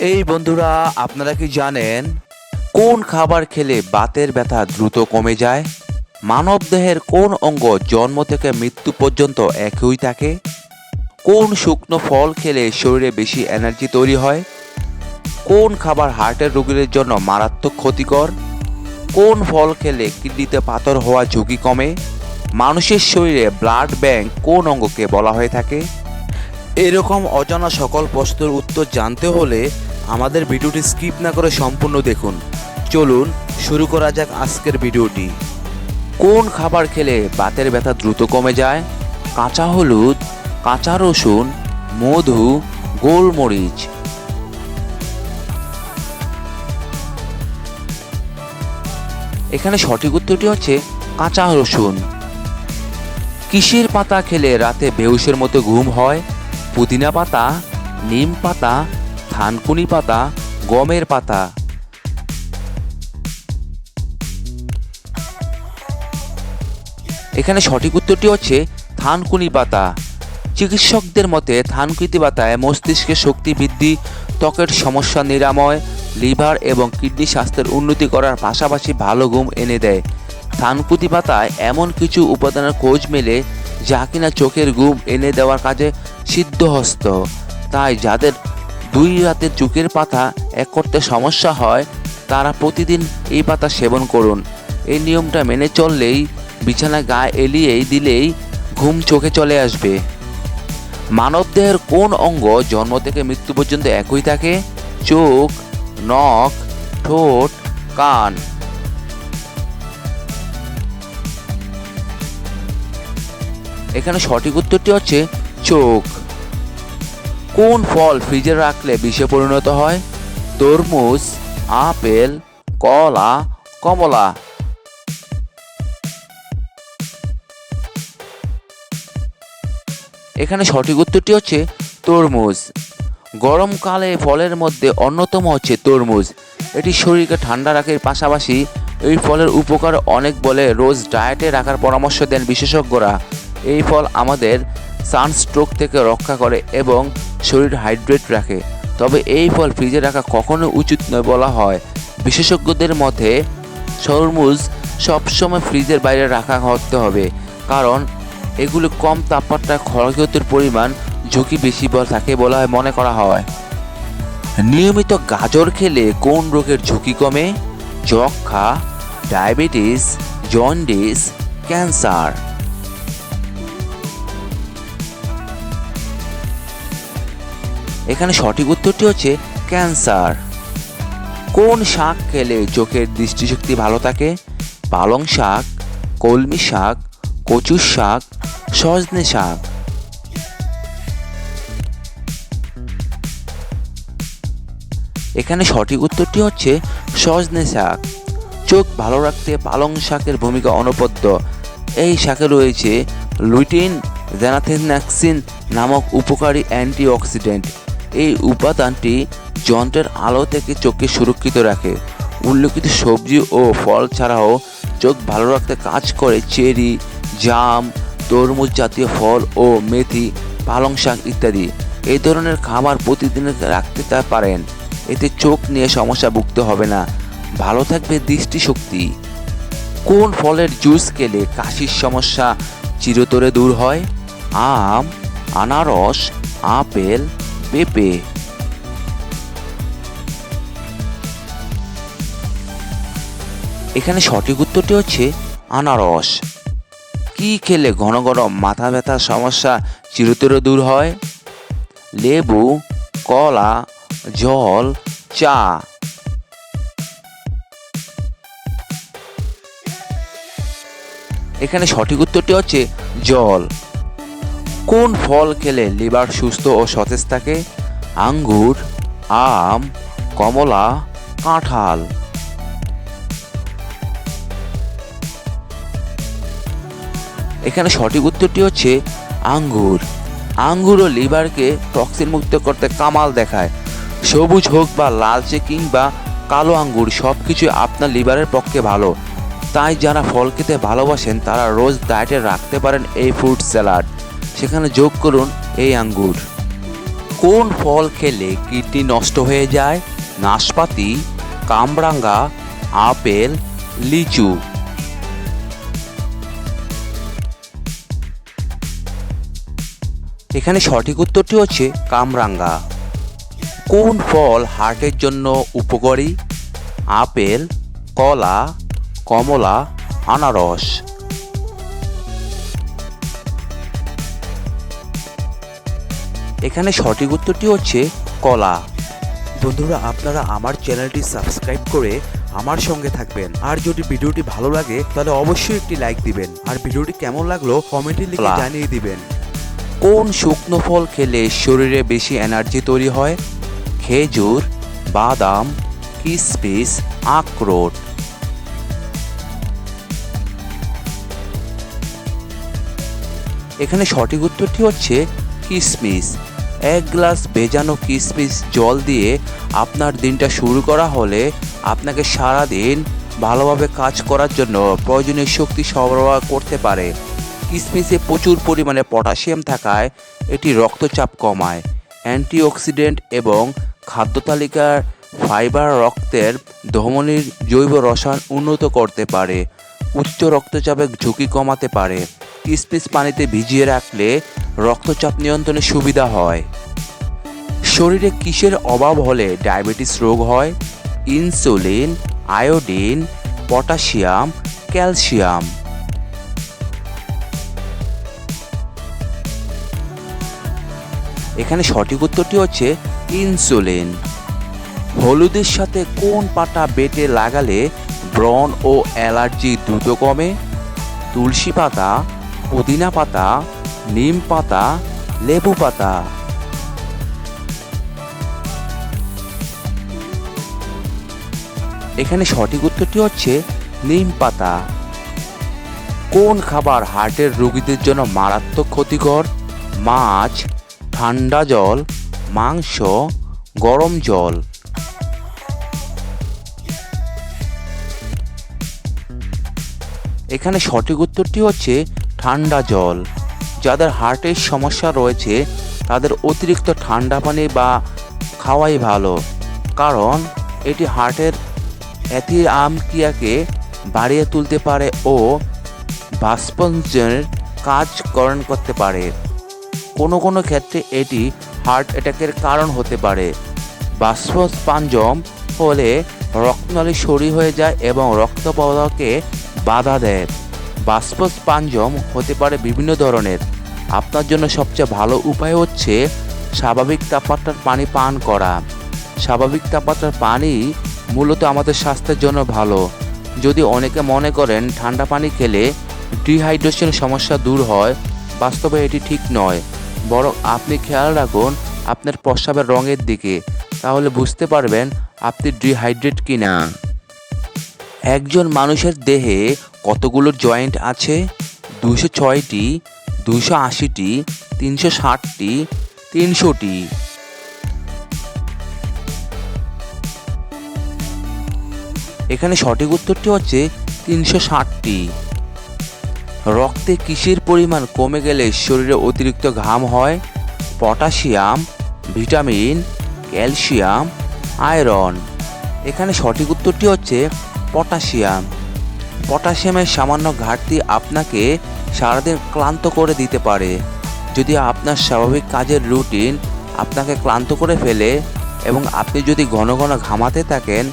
এই বন্ধুরা, আপনারা কি জানেন কোন খাবার খেলে বাতের ব্যথা দ্রুত কমে যায়? মানব দেহের কোন অঙ্গ জন্ম থেকে মৃত্যু পর্যন্ত একই থাকে? কোন শুকনো ফল খেলে শরীরে বেশি এনার্জি তৈরি হয়? কোন খাবার হার্টের রোগীদের জন্য মারাত্মক ক্ষতিকর? কোন ফল খেলে কিডনিতে পাথর হওয়া ঝুঁকি কমে? মানুষের শরীরে ব্লাড ব্যাংক কোন অঙ্গকে বলা হয়ে থাকে? এরকম অজানা সকল প্রশ্নের উত্তর জানতে হলে আমাদের ভিডিওটি স্কিপ না করে সম্পূর্ণ দেখুন। চলুন, শুরু করা যাক আজকের ভিডিওটি। কোন খাবার খেলে বাতের ব্যথা দ্রুত কমে যায়? কাঁচা হলুদ, কাঁচা রসুন, মধু, গোলমরিচ। এখানে সঠিক উত্তরটি হচ্ছে কাঁচা রসুন। কিসের পাতা খেলে রাতে বেহুশের মতো ঘুম হয়? পুদিনা পাতা, নিম পাতা থানকুনি পাতা, গমের পাতা। এখানে সঠিক উত্তরটি হচ্ছে থানকুনি পাতা। চিকিৎসকদের মতে থানকুনি পাতায় মস্তিষ্কের শক্তি বৃদ্ধি, ত্বকের সমস্যা নিরাময়, লিভার এবং কিডনি স্বাস্থ্যের উন্নতি করার পাশাপাশি ভালো ঘুম এনে দেয়। থানকুতি পাতায় এমন কিছু উপাদানের খোঁজ মেলে যা কিনা চোখের ঘুম এনে দেওয়ার কাজে সিদ্ধহস্ত। তাই যাদের দুই রাতে চোখের পাতা এক করতে সমস্যা হয়, তারা প্রতিদিন এই পাতা সেবন করুন। এই নিয়মটা মেনে চললেই বিছানা গায়ে এলিয়েই দিলেই ঘুম চোখে চলে আসবে। মানবদেহের কোন অঙ্গ জন্ম থেকে মৃত্যু পর্যন্ত একই থাকে? চোখ, নখ, ঠোঁট, কান। এখানে সঠিক উত্তরটি হচ্ছে চোখ। কোন ফল ফ্রিজে রাখলে বিষে পরিণত হয়? তরমুজ, আপেল, কলা, কমলা। এখানে সঠিক উত্তরটি হচ্ছে তরমুজ। গরমকালে ফলের মধ্যে অন্যতম হচ্ছে তরমুজ। এটি শরীরকে ঠান্ডা রাখার পাশাপাশি এই ফলের উপকার অনেক বলে রোজ ডায়েটে রাখার পরামর্শ দেন বিশেষজ্ঞরা। এই ফল আমাদের সানস্ট্রোক থেকে রক্ষা করে এবং শরীর হাইড্রেট রাখে। তবে এই ফল ফ্রিজে রাখা কখনো উচিত নয় বলা হয়। বিশেষজ্ঞদের মতে তরমুজ সবসময় ফ্রিজের বাইরে রাখা করতে হবে, কারণ এগুলো কম তাপমাত্রায় ক্ষয়ক্ষতির পরিমাণ ঝুঁকি বেশি থাকে বলা হয় মনে করা হয়। নিয়মিত গাজর খেলে কোন রোগের ঝুঁকি কমে? যক্ষা ডায়াবেটিস, জন্ডিস, ক্যান্সার। এখানে সঠিক উত্তরটি হচ্ছে ক্যান্সার। কোন শাক খেলে চোখের দৃষ্টিশক্তি ভালো থাকে? পালং শাক, কলমি শাক, কচুর শাক, সজনে শাক। এখানে সঠিক উত্তরটি হচ্ছে সজনে শাক। চোখ ভালো রাখতে পালং শাকের ভূমিকা অনবদ্য এই শাকে রয়েছে লুটিন জেনাথেনাক্সিন নামক উপকারী অ্যান্টিঅক্সিডেন্ট। এই উপাদানটি যন্ত্রের আলো থেকে চোখকে সুরক্ষিত রাখে। উল্লেখিত সবজি ও ফল ছাড়াও চোখ ভালো রাখতে কাজ করে চেরি, জাম, তরমুজ জাতীয় ফল ও মেথি, পালং শাক ইত্যাদি। এই ধরনের খাবার প্রতিদিন রাখতে তা পারেন। এতে চোখ নিয়ে সমস্যা ভুগতে হবে না। ভালো থাকবে দৃষ্টিশক্তি। কোন ফলের জুস খেলে কাশির সমস্যা চিরতরে দূর হয়? আম, আনারস, আপেল পেঁপে। এখানে সঠিক উত্তরটি হচ্ছে আনারস। কি খেলে ঘন ঘন মাথা ব্যথার সমস্যা চিরতরে দূর হয়? লেবু, কলা, জল, চা। এখানে সঠিক উত্তরটি হচ্ছে জল। কোন ফল খেলে লিভার সুস্থ ও সতেজ থাকে? আঙ্গুর, আম, কমলা, কাঁঠাল। এখানে সঠিক উত্তরটি হচ্ছে আঙ্গুর। আঙ্গুর ও লিভারকে টক্সিন মুক্ত করতে কামাল দেখায়। সবুজ হোক বা লালচে কিংবা কালো আঙ্গুর সব কিছুই আপনার লিভারের পক্ষে ভালো। তাই যারা ফল খেতে ভালোবাসেন, তারা রোজ ডায়েটে রাখতে পারেন এই ফ্রুট স্যালাড। সেখানে যোগ করুন এই আঙ্গুর। কোন ফল খেলে কিডনি নষ্ট হয়ে যায়? নাশপাতি, কামরাঙ্গা, আপেল, লিচু। এখানে সঠিক উত্তরটি হচ্ছে কামরাঙ্গা। কোন ফল হার্টের জন্য উপকারী? আপেল, কলা, কমলা, আনারস। এখানে সঠিক উত্তরটি হচ্ছে কলা। বন্ধুরা আপনারা আমার চ্যানেলটি সাবস্ক্রাইব করে আমার সঙ্গে থাকবেন। আর যদি ভিডিওটি ভালো লাগে তাহলে অবশ্যই একটি লাইক দিবেন। আর ভিডিওটি কেমন লাগল কমেন্টে লিখে জানিয়ে দিবেন। কোন শুকনো ফল খেলে শরীরে বেশি এনার্জি তৈরি হয়? খেজুর বাদাম কিসমিস আখরোট। এখানে সঠিক উত্তরটি হচ্ছে কিসমিস। এক গ্লাস ভেজানো কিসমিস জল দিয়ে আপনার দিনটা শুরু করা হলে আপনাকে সারা দিন ভালোভাবে কাজ করার জন্য প্রয়োজনীয় শক্তি সরবরাহ করতে পারে। কিসমিসে প্রচুর পরিমাণে পটাশিয়াম থাকায় এটি রক্তচাপ কমায়। অ্যান্টিঅক্সিডেন্ট এবং খাদ্য তালিকার ফাইবার রক্তের ধমনির জৈব রসায়ন উন্নত করতে পারে। উচ্চ রক্তচাপের ঝুঁকি কমাতে পারে। কিসমিস পানিতে ভিজিয়ে রাখলে রক্তচাপ নিয়ন্ত্রণে সুবিধা হয়। শরীরে কিসের অভাব হলে ডায়াবেটিস রোগ হয়? Insulin, iodine, potassium, calcium. এখানে সঠিক উত্তরটি হচ্ছে ইনসুলিন। হলুদের সাথে কোন পাতা বেটে লাগালে ব্রণ ও অ্যালার্জি দ্রুত কমে? তুলসী পাতা, পুদিনা পাতা নিম পাতা, লেবু পাতা। এখানে সঠিক উত্তরটি হচ্ছে নিম পাতা। কোন খাবার হার্টের রোগীদের জন্য মারাত্মক ক্ষতিকর? মাছ, ঠান্ডা জল, মাংস, গরম জল। এখানে সঠিক উত্তরটি হচ্ছে ঠান্ডা জল। যাদের হার্টের সমস্যা রয়েছে, তাদের অতিরিক্ত ঠান্ডা পানি বা খাওয়াই ভালো। কারণ, এটি হার্টের অ্যাথিরাম ক্রিয়াকে বাড়িয়ে তুলতে পারে ও বাষ্পঞ্জনের কাজ করণ করতে পারে। কোনো কোনো ক্ষেত্রে এটি হার্ট অ্যাটাকের কারণ হতে পারে। বাষ্পস্পাঞ্জম হলে রক্তনালী সরি হয়ে যায় এবং রক্ত প্রবাহকে বাধা দেয়। বাষ্পস্পাঞ্জম হতে পারে বিভিন্ন ধরনের। আপনার জন্য সবচেয়ে ভালো উপায় হচ্ছে স্বাভাবিক তাপমাত্রার পানি পান করা। স্বাভাবিক তাপমাত্রার পানি মূলত আমাদের স্বাস্থ্যের জন্য ভালো। যদি অনেকে মনে করেন ঠান্ডা পানি খেলে ডিহাইড্রেশন সমস্যা দূর হয়, বাস্তবে এটি ঠিক নয়। বরং আপনি খেয়াল রাখুন আপনার প্রস্রাবের রঙের দিকে, তাহলে বুঝতে পারবেন আপনি ডিহাইড্রেট কিনা। একজন মানুষের দেহে কতগুলো জয়েন্ট আছে? দুশো ছয়টি দুশো আশিটি, তিনশো ষাটটি, তিনশোটি। এখানে সঠিক উত্তরটি হচ্ছে তিনশো ষাটটি। রক্তে কিসের পরিমাণ কমে গেলে শরীরে অতিরিক্ত ঘাম হয়? Potassium, vitamin, calcium, iron. এখানে সঠিক উত্তরটি হচ্ছে পটাশিয়াম। পটাশিয়ামের সামান্য ঘাটতি আপনাকে সারাদিন ক্লান্ত করে দিতে পারে। যদি আপনার স্বাভাবিক কাজের রুটিন আপনাকে ক্লান্ত করে ফেলে এবং আপনি যদি ঘন ঘন ঘামাতে থাকেন,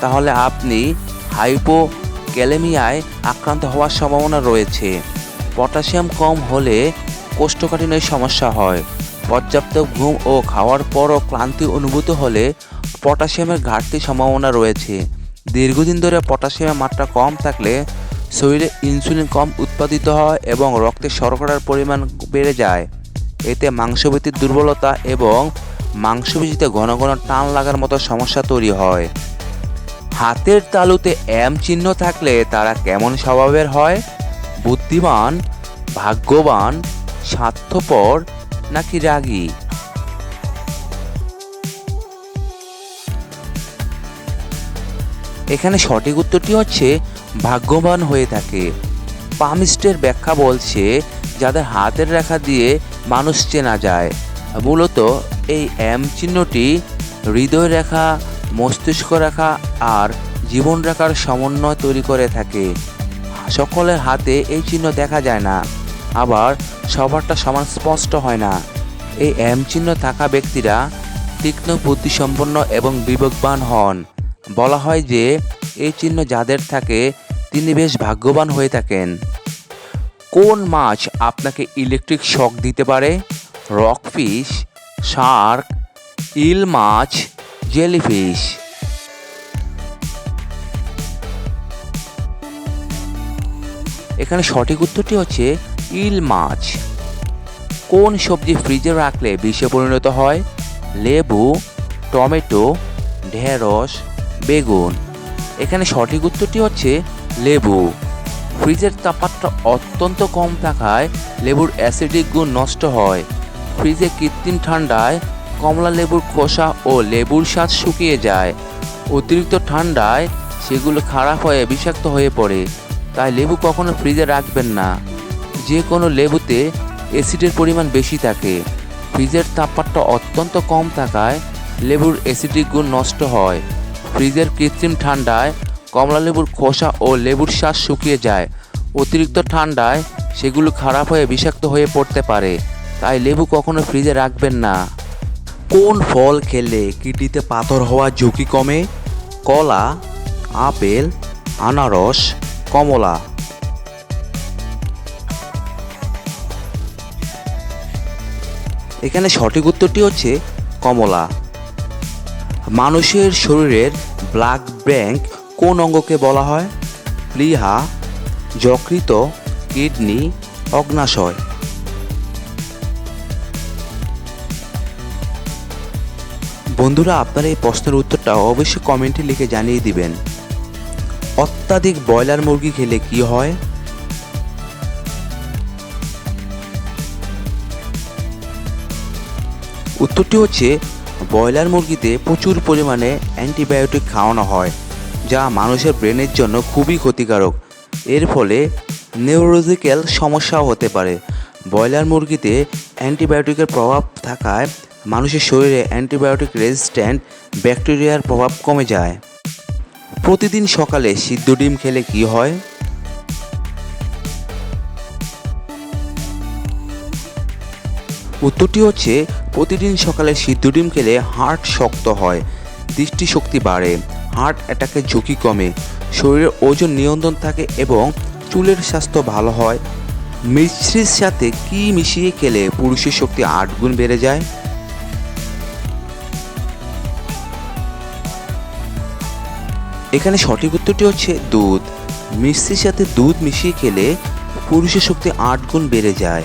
তাহলে আপনি হাইপো ক্যালেমিয়ায় আক্রান্ত হওয়ার সম্ভাবনা রয়েছে। পটাশিয়াম কম হলে কোষ্ঠকাঠিন্যের সমস্যা হয়। পর্যাপ্ত ঘুম ও খাওয়ার পরও ক্লান্তি অনুভূত হলে পটাশিয়ামের ঘাটতির সম্ভাবনা রয়েছে। দীর্ঘদিন ধরে পটাশিয়ামের মাত্রা কম থাকলে শরীরে ইনসুলিন কম উৎপাদিত হয় এবং রক্তে শর্করার পরিমাণ বেড়ে যায়। এতে মাংসপেশির দুর্বলতা এবং মাংসপেশিতে ঘন ঘন টান লাগার মতো সমস্যা তৈরি হয়। হাতের তালুতে এম চিহ্ন থাকলে তারা কেমন স্বভাবের হয়? বুদ্ধিমান, ভাগ্যবান, স্বার্থপর নাকি রাগী? এখানে সঠিক উত্তরটি হচ্ছে ভাগ্যবান হয়ে থাকে। পামিস্টের ব্যাখ্যা বলছে, যাদের হাতের রেখা দিয়ে মানুষ চেনা যায়। মূলত এই এম চিহ্নটি হৃদয় রেখা, মস্তিষ্ক রেখা আর জীবন রেখার সমন্বয় তৈরি করে থাকে। সকলের হাতে এই চিহ্ন দেখা যায় না। আবার সবারটা সমান স্পষ্ট হয় না। এই এম চিহ্ন থাকা ব্যক্তিরা তীক্ষ্ণ বুদ্ধিসম্পন্ন এবং বিবেকবান হন। বলা হয় যে, এই চিহ্ন যাদের থাকে, তিনি বেশ ভাগ্যবান হয়ে থাকেন। কোন মাছ আপনাকে ইলেকট্রিক শক দিতে পারে? রকফিশ শার্ক ইল মাছ জেলিফিশ এখানে সঠিক উত্তরটি হচ্ছে ইল মাছ। কোন সবজি ফ্রিজে রাখলে বিষে পরিণত হয়? লেবু, টমেটো, ঢেঁড়স বেগুন। এখানে সঠিক উত্তরটি হচ্ছে লেবু। ফ্রিজের তাপমাত্রা অত্যন্ত কম থাকায় লেবুর অ্যাসিডিক গুণ নষ্ট হয়। ফ্রিজে কৃত্রিম ঠান্ডায় কমলা লেবুর খোসা ও লেবুর স্বাদ শুকিয়ে যায়। অতিরিক্ত ঠান্ডায় সেগুলো খারাপ হয়ে বিষাক্ত হয়ে পড়ে। তাই লেবু কখনো ফ্রিজে রাখবেন না। যে কোনো লেবুতে অ্যাসিডের পরিমাণ বেশি থাকে। ফ্রিজের তাপমাত্রা অত্যন্ত কম থাকায় লেবুর অ্যাসিডিক গুণ নষ্ট হয়। ফ্রিজের কৃত্রিম ঠান্ডায় কমলা লেবুর খোসা ও লেবুর শ্বাস শুকিয়ে যায়। অতিরিক্ত ঠান্ডায় সেগুলো খারাপ হয়ে বিষাক্ত হয়ে পড়তে পারে। তাই লেবু কখনো ফ্রিজে রাখবেন না। কোন ফল খেলে কিডনিতে পাথর হওয়ার ঝুঁকি কমে? কলা, আপেল, আনারস, কমলা। এখানে সঠিক উত্তরটি হচ্ছে কমলা। মানুষের শরীরের ব্লাড ব্যাংক কোন অঙ্গকে বলা হয়? প্লিহা যকৃত কিডনি, অগ্নাশয়। বন্ধুরা, আপনারা এই প্রশ্নের উত্তরটা অবশ্যই কমেন্টে লিখে জানিয়ে দিবেন। অত্যাধিক ব্রয়লার মুরগি খেলে কি হয়? উত্তরটি হচ্ছে ব্রয়লার মুরগিতে প্রচুর পরিমাণে অ্যান্টিবায়োটিক খাওয়ানো হয়, যা মানুষের ব্রেনের জন্য খুবই ক্ষতিকারক। এর ফলে নিউরোলজিক্যাল সমস্যাও হতে পারে। ব্রয়লার মুরগিতে অ্যান্টিবায়োটিকের প্রভাব থাকায় মানুষের শরীরে অ্যান্টিবায়োটিক রেজিস্ট্যান্ট ব্যাকটেরিয়ার প্রভাব কমে যায়। প্রতিদিন সকালে সিদ্ধ ডিম খেলে কি হয়? উত্তরটি হচ্ছে প্রতিদিন সকালে সিদ্ধ ডিম খেলে হার্ট শক্ত হয়, দৃষ্টিশক্তি বাড়ে, হার্ট অ্যাটাকের ঝুঁকি কমে, শরীরের ওজন নিয়ন্ত্রণ থাকে এবং চুলের স্বাস্থ্য ভালো হয়। মিশ্রির সাথে কি মিশিয়ে খেলে পুরুষের শক্তি আট গুণ বেড়ে যায়? এখানে সঠিক উত্তরটি হচ্ছে দুধ। মিষ্টির সাথে দুধ মিশিয়ে খেলে পুরুষের শক্তি আট গুণ বেড়ে যায়।